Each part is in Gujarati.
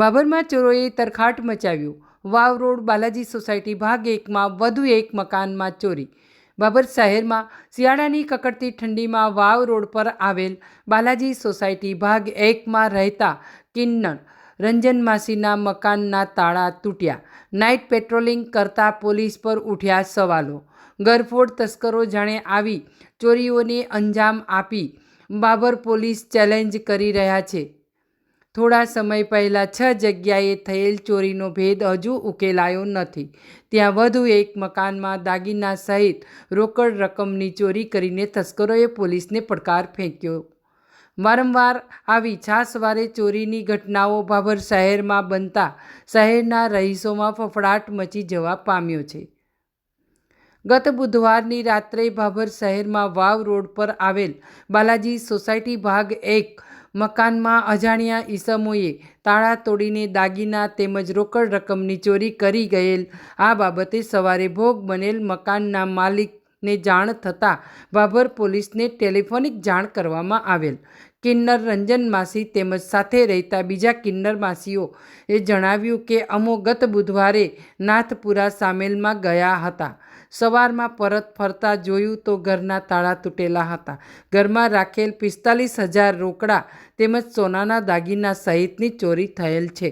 બાબરમાં ચોરોએ તરખાટ મચાવ્યું. વાવ રોડ બાલાજી સોસાયટી ભાગ એકમાં વધુ એક મકાનમાં ચોરી. બાબર શહેરમાં શિયાળાની કકડતી ઠંડીમાં વાવ રોડ પર આવેલ બાલાજી સોસાયટી ભાગ એકમાં રહેતા કિન્નર રંજન માસીના મકાનના તાળા તૂટ્યા. નાઇટ પેટ્રોલિંગ કરતા પોલીસ પર ઉઠ્યા સવાલો. ગરફોડ તસ્કરો જાણે આવી ચોરીઓને અંજામ આપી બાબર પોલીસ ચેલેન્જ કરી રહ્યા છે. થોડા સમય પહેલાં છ જગ્યાએ થયેલ ચોરીનો ભેદ હજુ ઉકેલાયો નથી. ત્યાં વધુ એક મકાનમાં દાગીના સહિત રોકડ રકમની ચોરી કરીને તસ્કરોએ પોલીસને પડકાર ફેંક્યો. વારંવાર આવી છાસવારે ચોરીની ઘટનાઓ ભાભર શહેરમાં બનતા શહેરના રહીશોમાં ફફડાટ મચી જવા પામ્યો છે. ગત બુધવારની રાત્રે ભાભર શહેરમાં વાવ રોડ પર આવેલ બાલાજી સોસાયટી ભાગ એક મકાનમાં અજાણ્યા ઈસમોએ તાળા તોડીને દાગીના તેમજ રોકડ રકમની ચોરી કરી ગયેલ. આ બાબતે સવારે ભોગ બનેલ મકાનના માલિકને જાણ થતાં બાબર પોલીસને ટેલિફોનિક જાણ કરવામાં આવેલ. કિન્નર રંજન માસી તેમજ સાથે રહેતા બીજા કિન્નર માસીઓ એ જણાવ્યું કે અમો ગત બુધવારે નાથપુરા સામેલમાં ગયા હતા. સવારમાં પરત ફરતા જોયું તો ઘરના તાળા તૂટેલા હતા. ઘરમાં રાખેલ પિસ્તાલીસ હજાર રોકડા તેમજ સોનાના દાગીના સહિતની ચોરી થયેલ છે.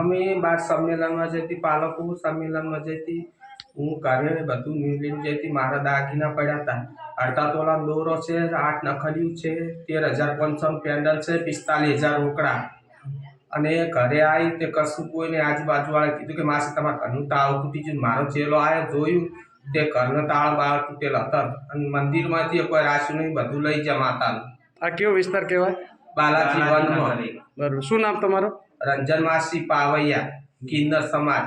અમે બાર સંમેલનમાં જતી પાલકો સંમેલનમાં જતી હું ઘરે બધું મેળવીને જતી મારા દાગીના પડ્યા હતા. અડધા તોલા દોરો છે આઠ નખડિયું છે તેર હજાર પંચાવન પેન્ડલ છે પિસ્તાલીસ હજાર રોકડા. અને ઘરે આવી તે કશું કોઈને આજુબાજુવાળા કીધું કે માસી તમારા ઘરનું તાળું તૂટી ગયું મારો ચેલો આવ્યો જોયું તે ઘરનું તાળ બાળ તૂટેલા હતા. અને મંદિરમાંથી કોઈ રાશિ નહીં બધું લઈ માતાનું. આ કયો વિસ્તાર કહેવાય? બાલાજી વનમાં બરોબર. શું નામ તમારું? રંજન માસી પાવૈયા કિન્નર સમાજ.